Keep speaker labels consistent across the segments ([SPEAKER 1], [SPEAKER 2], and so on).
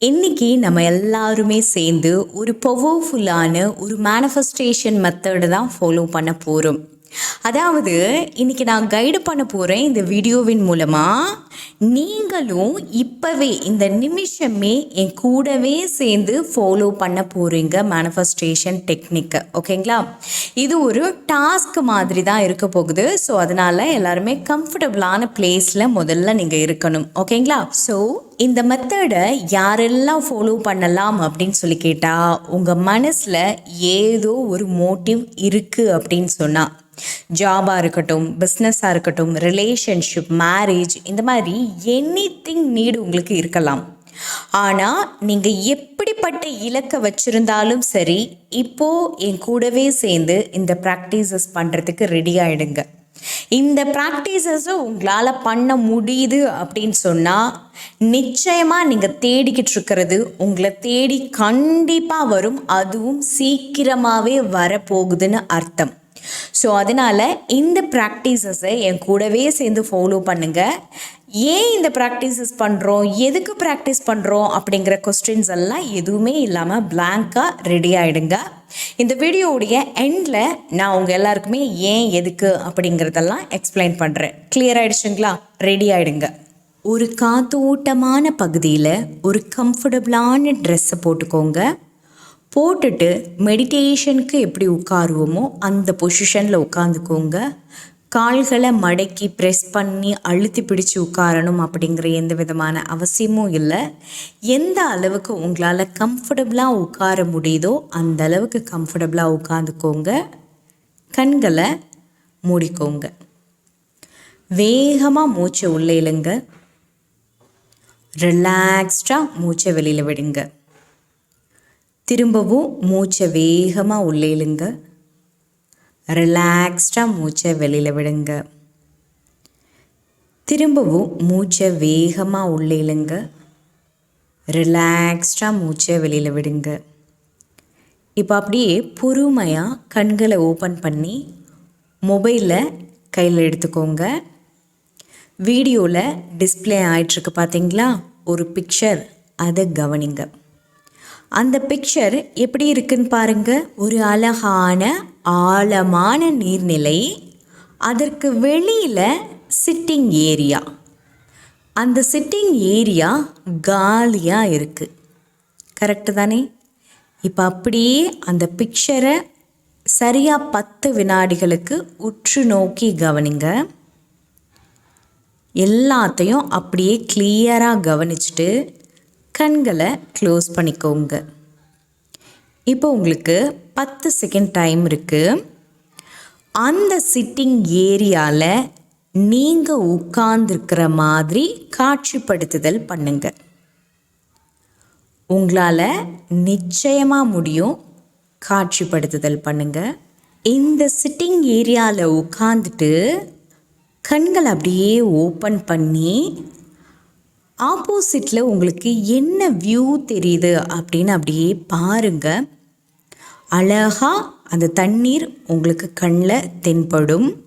[SPEAKER 1] இன்னைக்கு நம்ம எல்லாருமே சேர்ந்து ஒரு பவர்ஃபுல்லான ஒரு மேனிஃபெஸ்டேஷன் மெத்தடு தான் ஃபாலோ பண்ண போகிறோம் அதாவது இன்னைக்கு நான் கைடு பண்ண போகிறேன் இந்த வீடியோவின் மூலமாக நீங்களும் இப்போவே இந்த நிமிஷமே என் கூடவே சேர்ந்து ஃபாலோ பண்ண போகிறீங்க மேனிஃபெஸ்டேஷன் டெக்னிக்கை ஓகேங்களா இது ஒரு டாஸ்க் மாதிரி தான் இருக்க போகுது. ஸோ அதனால் எல்லாருமே கம்ஃபர்டபுளான பிளேஸில் முதல்ல நீங்கள் இருக்கணும். ஓகேங்களா ஸோ இந்த மெத்தடை யாரெல்லாம் ஃபாலோ பண்ணலாம் அப்படின்னு சொல்லி கேட்டால் உங்கள் மனசில் ஏதோ ஒரு மோட்டிவ் இருக்குது அப்படின்னு சொன்னால் ஜாபாக இருக்கட்டும் பிஸ்னஸாக இருக்கட்டும் ரிலேஷன்ஷிப் மேரேஜ் இந்த மாதிரி எனி திங் நீடு உங்களுக்கு இருக்கலாம். ஆனால் நீங்கள் எப்படிப்பட்ட இலக்கை வச்சுருந்தாலும் சரி இப்போது என் கூடவே சேர்ந்து இந்த ப்ராக்டிசஸ் பண்ணுறதுக்கு ரெடி ஆகிடுங்க இந்த ப்ராக்டிசஸும் உங்களால் பண்ண முடியுது அப்படின்னு சொன்னால் நிச்சயமாக நீங்கள் தேடிக்கிட்டு இருக்கிறது உங்களை தேடி கண்டிப்பாக வரும் அதுவும் சீக்கிரமாகவே வரப்போகுதுன்னு அர்த்தம். ஸோ அதனால் இந்த ப்ராக்டிசஸை என் கூடவே சேர்ந்து ஃபாலோ பண்ணுங்கள் ஏன் இந்த ப்ராக்டிசஸ் பண்ணுறோம் எதுக்கு ப்ராக்டிஸ் பண்ணுறோம் அப்படிங்கிற கொஸ்டின்ஸ் எல்லாம் எதுவுமே இல்லாமல் பிளாங்காக ரெடி ஆகிடுங்க இந்த வீடியோவுடைய எண்டில் நான் உங்கள் எல்லாருக்குமே ஏன் எதுக்கு அப்படிங்கிறதெல்லாம் எக்ஸ்பிளைன் பண்ணுறேன் கிளியர் ஆகிடுச்சுங்களா ரெடி ஆகிடுங்க ஒரு காத்தோட்டமான பகுதியில் ஒரு கம்ஃபர்டபுளான ட்ரெஸ்ஸை போட்டுக்கோங்க. போட்டுட்டு மெடிடேஷனுக்கு எப்படி உட்காருவோமோ அந்த பொசிஷனில் உட்காந்துக்கோங்க. கால்களை மடக்கி ப்ரெஸ் பண்ணி அழுத்தி பிடிச்சு உட்காரணும் அப்படிங்கிற எந்த விதமான அவசியமும் இல்லை. எந்த அளவுக்கு உங்களால் கம்ஃபர்டபுளாக உட்கார முடியுதோ அந்த அளவுக்கு கம்ஃபர்டபுளாக உட்காந்துக்கோங்க. கண்களை மூடிக்கோங்க. வேகமாக மூச்சை உள்ளே இழுங்க. ரிலாக்ஸ்டாக மூச்சை வெளியில் விடுங்க. திரும்பவும் மூச்சை வேகமாக உள்ளே இழுங்க. ரிலாக்ஸ்டாக மூச்சை வெளியில் விடுங்க. திரும்பவும் மூச்சை வேகமாக உள்ளே இழுங்க. ரிலாக்ஸ்டாக மூச்சை வெளியில் விடுங்க. இப்போ அப்படியே பொறுமையாக கண்களை ஓப்பன் பண்ணி மொபைலில் கையில் எடுத்துக்கோங்க. வீடியோவில் டிஸ்பிளே ஆகிட்டுருக்கு பார்த்தீங்களா ஒரு பிக்சர் அதை கவனிங்க. அந்த பிக்சர் எப்படி இருக்குன்னு பாருங்க. ஒரு அழகான ஆழமான நீர்நிலை. அதற்கு வெளியில் சிட்டிங் ஏரியா அந்த சிட்டிங் ஏரியா காலியாக இருக்குது கரெக்டு தானே? இப்போ அப்படியே அந்த பிக்சரை சரியாக பத்து வினாடிகளுக்கு உற்று நோக்கி கவனிங்க. எல்லாத்தையும் அப்படியே கிளியராக கவனிச்சுட்டு கண்களை க்ளோஸ் பண்ணிக்கோங்க. இப்போ உங்களுக்கு பத்து செகண்ட் டைம் இருக்குது அந்த சிட்டிங் ஏரியாவில் நீங்கள் உட்கார்ந்துருக்கிற மாதிரி காட்சிப்படுத்துதல் பண்ணுங்க. உங்களால் நிச்சயமாக முடியும் காட்சிப்படுத்துதல் பண்ணுங்க. இந்த சிட்டிங் ஏரியாவில் உட்காந்துட்டு கண்கள் அப்படியே ஓப்பன் பண்ணி ஆப்போசிட்டில் உங்களுக்கு என்ன வியூ தெரியுது அப்படின்னு அப்படியே பாருங்கள் அழகாக அந்த தண்ணீர் உங்களுக்கு கண்ணில் தென்படும்.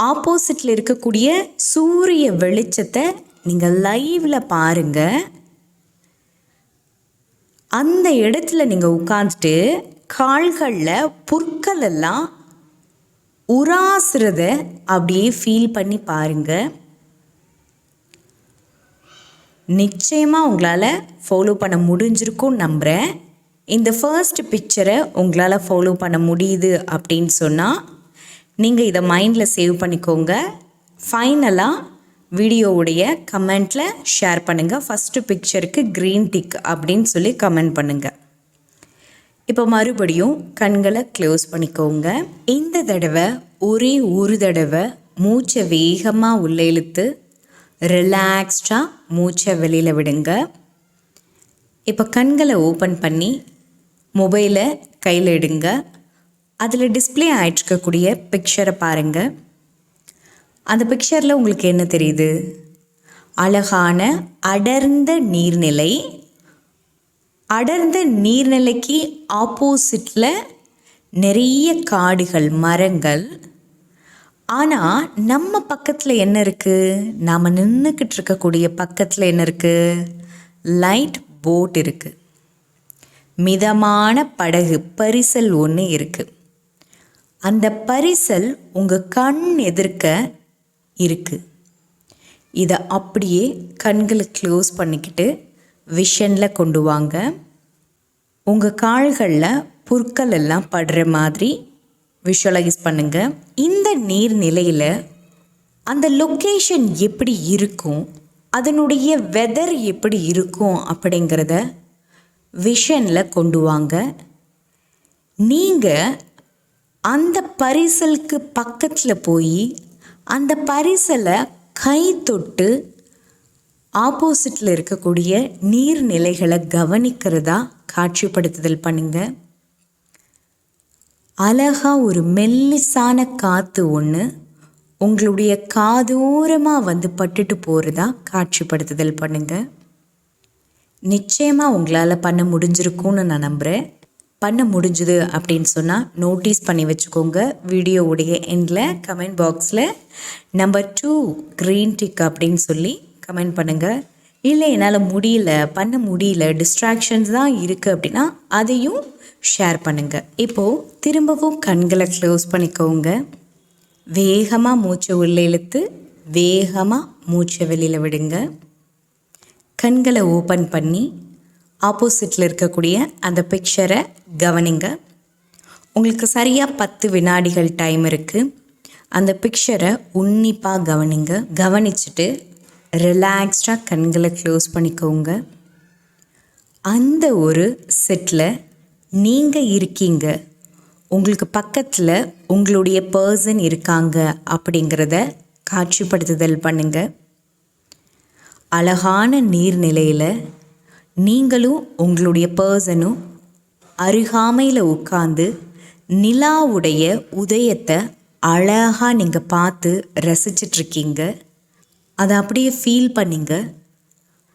[SPEAKER 1] ஆப்போசிட்டில் இருக்கக்கூடிய சூரிய வெளிச்சத்தை நீங்கள் லைவில் பாருங்கள் அந்த இடத்துல நீங்கள் உட்காந்துட்டு கால்களில் புற்கள் எல்லாம் உராசுறத அப்படியே ஃபீல் பண்ணி பாருங்கள் நிச்சயமாக உங்களால் ஃபாலோ பண்ண முடிஞ்சிருக்கும் நம்புகிறேன் இந்த ஃபர்ஸ்ட் பிக்சரை உங்களால் ஃபாலோ பண்ண முடியுது அப்படின்னு சொன்னால் நீங்கள் இதை மைண்டில் சேவ் பண்ணிக்கோங்க. ஃபைனலாக வீடியோவுடைய கமெண்ட்டில் ஷேர் பண்ணுங்கள் ஃபஸ்ட்டு பிக்சருக்கு க்ரீன் டிக் அப்படின்னு சொல்லி கமெண்ட் பண்ணுங்கள் இப்போ மறுபடியும் கண்களை க்ளோஸ் பண்ணிக்கோங்க. இந்த தடவை ஒரே ஒரு தடவை மூச்சை வேகமாக உள்ளே இழுத்து ரிலாக்ஸ்டாக மூச்சை வெளியில் விடுங்க. இப்போ கண்களை ஓப்பன் பண்ணி மொபைலை கையில் எடுங்க. அதில் டிஸ்பிளே ஆகிட்டுருக்கக்கூடிய பிக்சரை பாருங்கள் அந்த பிக்சரில் உங்களுக்கு என்ன தெரியுது? அழகான அடர்ந்த நீர்நிலை. அடர்ந்த நீர்நிலைக்கு ஆப்போசிட்டில் நிறைய காடுகள் மரங்கள். ஆனால் நம்ம பக்கத்தில் என்ன இருக்குது நாம் நின்றுக்கிட்டு இருக்கக்கூடிய பக்கத்தில் என்ன இருக்குது லைட் போட் இருக்குது மிதமான படகு பரிசல் ஒன்று இருக்குது அந்த பரிசல் உங்கள் கண் எதிர்க்க இருக்குது இதை அப்படியே கண்களை க்ளோஸ் பண்ணிக்கிட்டு விஷனில் கொண்டு வாங்க. உங்கள் கால்களில் புற்கள் எல்லாம் படுற மாதிரி விஷுவலைஸ் பண்ணுங்கள் இந்த நீர்நிலையில் அந்த லொக்கேஷன் எப்படி இருக்கும்? அதனுடைய வெதர் எப்படி இருக்கும் அப்படிங்கிறத விஷனில் கொண்டு வாங்க. நீங்கள் அந்த பரிசலுக்கு பக்கத்தில் போய் அந்த பரிசலை கை தொட்டு ஆப்போசிட்டில் இருக்கக்கூடிய நீர்நிலைகளை கவனிக்கிறதா காட்சிப்படுத்துதல் பண்ணுங்கள் அழகா ஒரு மெல்லிசான காற்று ஒன்று உங்களுடைய காதோரமாக வந்து பட்டுட்டு போகிறதா காட்சிப்படுத்துதல் பண்ணுங்க. நிச்சயமாக உங்களால் பண்ண முடிஞ்சிருக்கும்னு நான் நம்புகிறேன் பண்ண முடிஞ்சுது அப்படின்னு சொன்னால் நோட்டீஸ் பண்ணி வச்சுக்கோங்க. வீடியோவுடைய எண்டில் கமெண்ட் பாக்ஸில் நம்பர் டூ க்ரீன் டிக் அப்படின்னு சொல்லி கமெண்ட் பண்ணுங்கள் இல்லை என்னால் முடியல பண்ண முடியல டிஸ்ட்ராக்ஷன்ஸ் தான் இருக்குது அப்படின்னா அதையும் ஷேர் பண்ணுங்கள் இப்போது திரும்பவும் கண்களை க்ளோஸ் பண்ணிக்கோங்க. வேகமாக மூச்சை உள்ளே இழுத்து வேகமாக மூச்சை வெளியில் விடுங்க. கண்களை ஓப்பன் பண்ணி ஆப்போசிட்டில் இருக்கக்கூடிய அந்த பிக்சரை கவனிங்க. உங்களுக்கு சரியாக பத்து வினாடிகள் டைம் இருக்குது அந்த பிக்சரை உன்னிப்பாக கவனிங்க. கவனிச்சுட்டு ரிலாக்ஸ்டாக கண்களை க்ளோஸ் பண்ணிக்கோங்க. அந்த ஒரு செட்டில் நீங்கள் இருக்கீங்க. உங்களுக்கு பக்கத்தில் உங்களுடைய பர்சன் இருக்காங்க அப்படிங்கிறத காட்சிப்படுத்துதல் பண்ணுங்கள் அழகான நீர்நிலையில் நீங்களும் உங்களுடைய பர்சனும் அருகாமையில் உட்காந்து நிலாவுடைய உதயத்தை அழகாக நீங்கள் பார்த்து ரசிச்சிட்ருக்கீங்க அதை அப்படியே ஃபீல் பண்ணுங்க.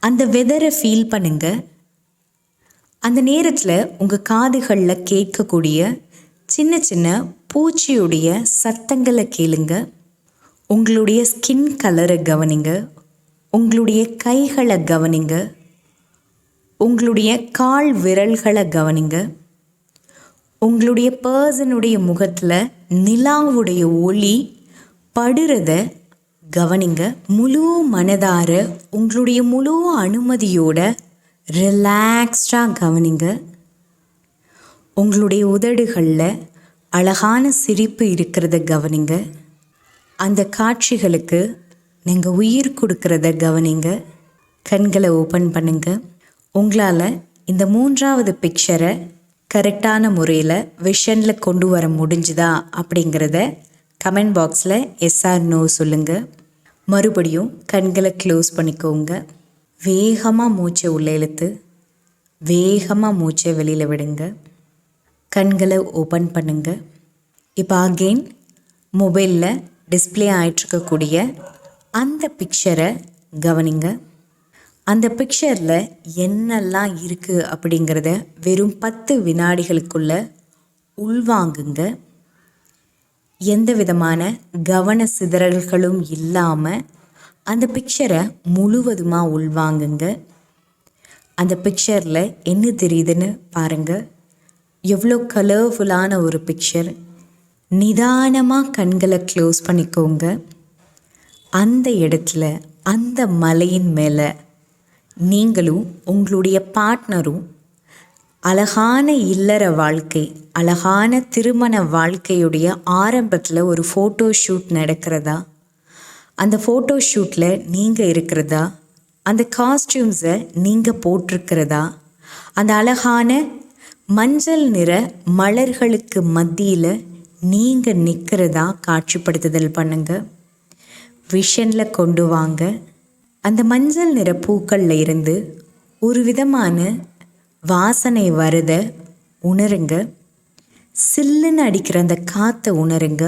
[SPEAKER 1] அந்த வெதரை ஃபீல் பண்ணுங்க. அந்த நேரத்தில் உங்கள் காதுகளில் கேட்கக்கூடிய சின்ன சின்ன பூச்சியுடைய சத்தங்களை கேளுங்க. உங்களுடைய ஸ்கின் கலரை கவனிங்க. உங்களுடைய கைகளை கவனிங்க. உங்களுடைய கால் விரல்களை கவனிங்க. உங்களுடைய பர்சனுடைய முகத்தில் நிலாவுடைய ஒளி படுறத கவனிங்க முழு மனதார உங்களுடைய முழு அனுமதியோட ரிலாக்ஸ்டாக கவனிங்க. உங்களுடைய உதடுகளில் அழகான சிரிப்பு இருக்கிறத கவனிங்க. அந்த காட்சிகளுக்கு நீங்கள் உயிர் கொடுக்கறத கவனிங்க. கண்களை ஓப்பன் பண்ணுங்க. உங்களால் இந்த மூன்றாவது பிக்சரை கரெக்டான முறையில் விஷனில் கொண்டு வர முடிஞ்சுதா அப்படிங்கிறத கமெண்ட் பாக்ஸில் எஸ்ஆர் நோ சொல்லுங்கள் மறுபடியும் கண்களை க்ளோஸ் பண்ணிக்கோங்க. வேகமாக மூச்சை உள்ளே இழுத்து வேகமாக மூச்சை வெளியில் விடுங்க. கண்களை ஓப்பன் பண்ணுங்க. இப்போ அகெயின் மொபைலில் டிஸ்பிளே ஆகிட்டுருக்கக்கூடிய அந்த பிக்சரை கவனிங்க. அந்த பிக்சரில் என்னெல்லாம் இருக்குது அப்படிங்கிறத வெறும் பத்து வினாடிகளுக்குள்ளே உள்வாங்குங்க. எந்த விதமான கவன சிதறல்களும் இல்லாமல் அந்த பிக்சரை முழுவதுமாக உள்வாங்குங்க. அந்த பிக்சரில் என்ன தெரியுதுன்னு பாருங்கள் எவ்வளோ கலர்ஃபுல்லான ஒரு பிக்சர் நிதானமாக கண்களை க்ளோஸ் பண்ணிக்கோங்க. அந்த இடத்துல அந்த மலையின் மேலே நீங்களும் உங்களுடைய பார்ட்னரும் அழகான இல்லற வாழ்க்கை அழகான திருமண வாழ்க்கையுடைய ஆரம்பத்தில் ஒரு ஃபோட்டோ ஷூட் நடக்கிறதா? அந்த ஃபோட்டோ ஷூட்டில் நீங்கள் இருக்கிறதா? அந்த காஸ்டியூம்ஸை நீங்கள் போட்டிருக்கிறதா? அந்த அழகான மஞ்சள் நிற மலர்களுக்கு மத்தியில் நீங்கள் நிற்கிறதா காட்சிப்படுத்துதல் பண்ணுங்கள் விஷனில் கொண்டு வாங்க. அந்த மஞ்சள் நிற பூக்களில் இருந்து ஒரு விதமான வாசனை வருத உணருங்க. சில்லுன்னு அடிக்கிற அந்த காற்றை உணருங்க.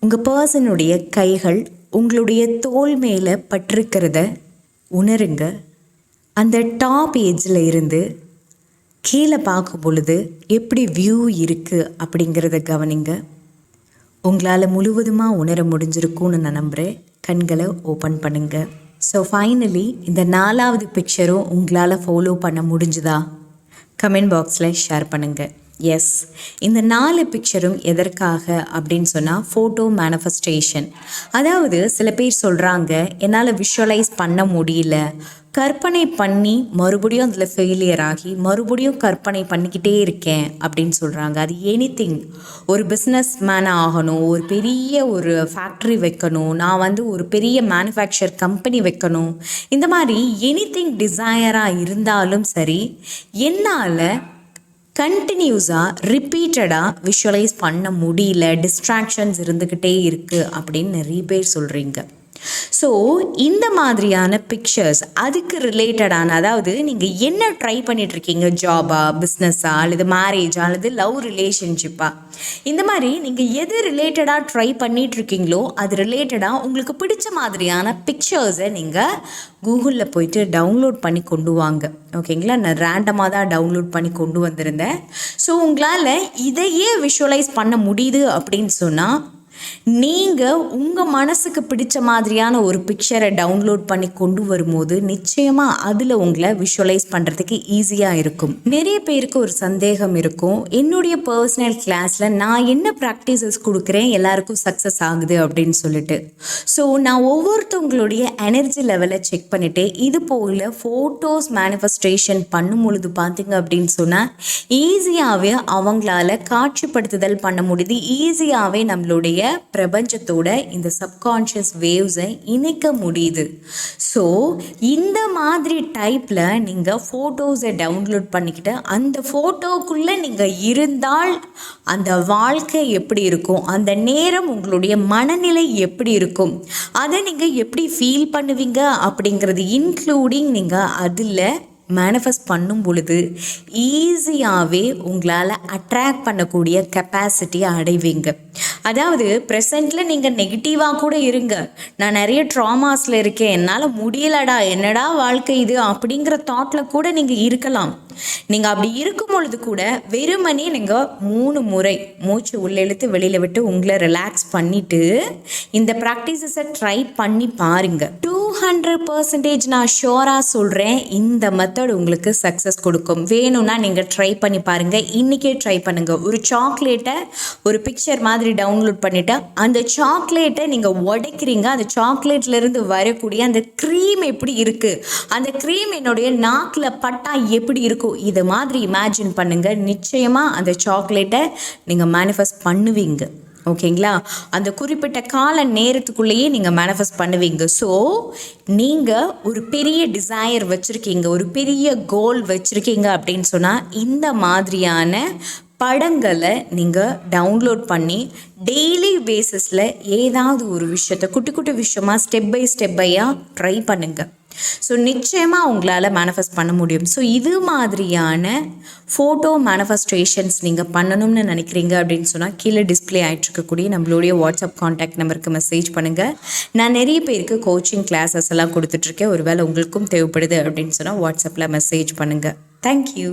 [SPEAKER 1] உங்கள் பர்சனுடைய கைகள் உங்களுடைய தோல் மேலே பட்டிருக்கிறத உணருங்க. அந்த டாப் ஏஜில் இருந்து கீழே பார்க்கும் பொழுது எப்படி வியூ இருக்குது அப்படிங்கிறத கவனிங்க. உங்களால் முழுவதுமாக உணர முடிஞ்சிருக்கும்னு நான் நம்புகிறேன் கண்களை ஓப்பன் பண்ணுங்கள் ஸோ ஃபைனலி இந்த நாலாவது பிக்சரும் உங்களால் ஃபாலோ பண்ண முடிஞ்சுதா? கமெண்ட் பாக்ஸில் ஷேர் பண்ணுங்கள் எஸ் இந்த நாலு பிக்சரும் எதற்காக அப்படின்னு சொன்னால் ஃபோட்டோ மேனிஃபெஸ்டேஷன் அதாவது சில பேர் சொல்கிறாங்க என்னால் விஷுவலைஸ் பண்ண முடியல. கற்பனை பண்ணி மறுபடியும் அதில் ஃபெயிலியர் ஆகி மறுபடியும் கற்பனை பண்ணிக்கிட்டே இருக்கேன் அப்படின்னு சொல்கிறாங்க அது எனி ஒரு பிஸ்னஸ் மேன் ஆகணும் ஒரு பெரிய ஒரு ஃபேக்ட்ரி வைக்கணும் நான் வந்து ஒரு பெரிய மேனுஃபேக்சர் கம்பெனி வைக்கணும். இந்த மாதிரி எனி திங் டிசையராக இருந்தாலும் சரி என்னால் கண்டினியூஸாக ரிப்பீட்டடாக விஷுவலைஸ் பண்ண முடியல. டிஸ்ட்ராக்ஷன்ஸ் இருந்துக்கிட்டே இருக்குது அப்படின்னு நிறைய பேர் சொல்கிறீங்க ஸோ இந்த மாதிரியான பிக்சர்ஸ் அதுக்கு ரிலேட்டடான அதாவது நீங்கள் என்ன ட்ரை பண்ணிகிட்ருக்கீங்க ஜாபா பிஸ்னஸா அல்லது மேரேஜா அல்லது லவ் ரிலேஷன்ஷிப்பா இந்த மாதிரி நீங்கள் எது ரிலேட்டடாக ட்ரை பண்ணிகிட்ருக்கீங்களோ அது ரிலேட்டடாக உங்களுக்கு பிடிச்ச மாதிரியான பிக்சர்ஸை நீங்கள் கூகுளில் போயிட்டு டவுன்லோட் பண்ணி கொண்டு வாங்க. ஓகேங்களா நான் ரேண்டமாக தான் டவுன்லோட் பண்ணி கொண்டு வந்திருந்தேன். ஸோ உங்களால் இதையே விஷுவலைஸ் பண்ண முடியுது அப்படின்னு சொன்னால் நீங்கள் உங்கள் மனசுக்கு பிடிச்ச மாதிரியான ஒரு பிக்சரை டவுன்லோட் பண்ணி கொண்டு வரும்போது நிச்சயமாக அதில் உங்களை விஷுவலைஸ் பண்ணுறதுக்கு ஈஸியாக இருக்கும். நிறைய பேருக்கு ஒரு சந்தேகம் இருக்கும். என்னுடைய பர்சனல் கிளாஸில் நான் என்ன ப்ராக்டிசஸ் கொடுக்குறேன்? எல்லாருக்கும் சக்ஸஸ் ஆகுது அப்படின்னு சொல்லிட்டு. ஸோ நான் ஒவ்வொருத்தவங்களுடைய எனர்ஜி லெவலை செக் பண்ணிவிட்டு இது போல் ஃபோட்டோஸ் மேனிஃபெஸ்டேஷன் பண்ணும் பொழுது பார்த்தீங்க அப்படின்னு சொன்னால் ஈஸியாகவே அவங்களால காட்சிப்படுத்துதல் பண்ண முடியுது. ஈஸியாகவே நம்மளுடைய பிரபஞ்சத்தோட இந்த சப்கான்ஷியஸ் வேவ்ஸை இணைக்க முடியுது. ஸோ இந்த மாதிரி டைப்பில் நீங்கள் ஃபோட்டோஸை டவுன்லோட் பண்ணிக்கிட்டு அந்த ஃபோட்டோக்குள்ளே நீங்கள் இருந்தால் அந்த வாழ்க்கை எப்படி இருக்கும்? அந்த நேரம் உங்களுடைய மனநிலை எப்படி இருக்கும்? அதை நீங்கள் எப்படி ஃபீல் பண்ணுவீங்க? அப்படிங்கிறது இன்க்ளூடிங் நீங்கள் அதில் மேனிஃபெஸ்ட் பண்ணும் பொழுது ஈஸியாகவே உங்களால் அட்ராக்ட் பண்ணக்கூடிய கெப்பாசிட்டியை அடைவீங்க. அதாவது ப்ரெசண்ட்டில் நீங்கள் நெகட்டிவாக கூட இருங்க. நான் நிறைய ட்ராமாஸில் இருக்கேன். என்னால் முடியலடா. என்னடா வாழ்க்கை இது? அப்படிங்கிற தாட்டில் கூட நீங்கள் இருக்கலாம். நீங்கள் அப்படி இருக்கும் பொழுது கூட வெறுமனே நீங்கள் மூணு முறை மூச்சு உள்ளெழுத்து வெளியில் விட்டு உங்களை ரிலாக்ஸ் பண்ணிவிட்டு இந்த ப்ராக்டிசஸை ட்ரை பண்ணி பாருங்கள் டூ ஹண்ட்ரட் பர்சன்டேஜ் நான் ஷோராக சொல்கிறேன் இந்த மெத்தட் உங்களுக்கு சக்ஸஸ் கொடுக்கும். வேணும்னா நீங்கள் ட்ரை பண்ணி பாருங்கள் இன்றைக்கே ட்ரை பண்ணுங்கள் ஒரு சாக்லேட்டை ஒரு பிக்சர் மாதிரி டவுன்லோட் பண்ணிவிட்டு அந்த சாக்லேட்டை நீங்கள் உடைக்கிறீங்க. அந்த சாக்லேட்லேருந்து வரக்கூடிய அந்த க்ரீம் எப்படி இருக்குது அந்த க்ரீம் என்னுடைய நாக்கில் பட்டா எப்படி இருக்கும் இது மாதிரி இமேஜின் பண்ணுங்கள் நிச்சயமாக அந்த சாக்லேட்டை நீங்கள் மேனிஃபெஸ்ட் பண்ணுவீங்க. ஓகேங்களா? அந்த குறிப்பிட்ட கால நேரத்துக்குள்ளேயே நீங்கள் மேனிஃபெஸ்ட் பண்ணுவீங்க. ஸோ நீங்கள் ஒரு பெரிய டிசையர் வச்சுருக்கீங்க ஒரு பெரிய கோல் வச்சுருக்கீங்க அப்படின்னு சொன்னால் இந்த மாதிரியான படங்களை நீங்கள் டவுன்லோட் பண்ணி டெய்லி பேசிஸில் ஏதாவது ஒரு விஷயத்தை குட்டி குட்டி விஷயமாக ஸ்டெப் பை ஸ்டெப் பையாக ட்ரை பண்ணுங்கள் ஸோ நிச்சயமாக உங்களால் மேனிஃபெஸ்ட் பண்ண முடியும். ஸோ இது மாதிரியான ஃபோட்டோ மேனிஃபெஸ்டேஷன்ஸ் நீங்கள் பண்ணணும்னு நினைக்கிறீங்க அப்படின்னு சொன்னால் கீழே டிஸ்பிளே ஆகிட்டுருக்கக்கூடிய நம்மளுடைய வாட்ஸ்அப் காண்டாக்ட் நம்பருக்கு மெசேஜ் பண்ணுங்கள் நான் நிறைய பேருக்கு கோச்சிங் கிளாஸஸ் எல்லாம் கொடுத்துட்ருக்கேன் ஒருவேளை உங்களுக்கும் தேவைப்படுது அப்படின்னு சொன்னால் வாட்ஸ்அப்பில் மெசேஜ் பண்ணுங்கள் தேங்க்யூ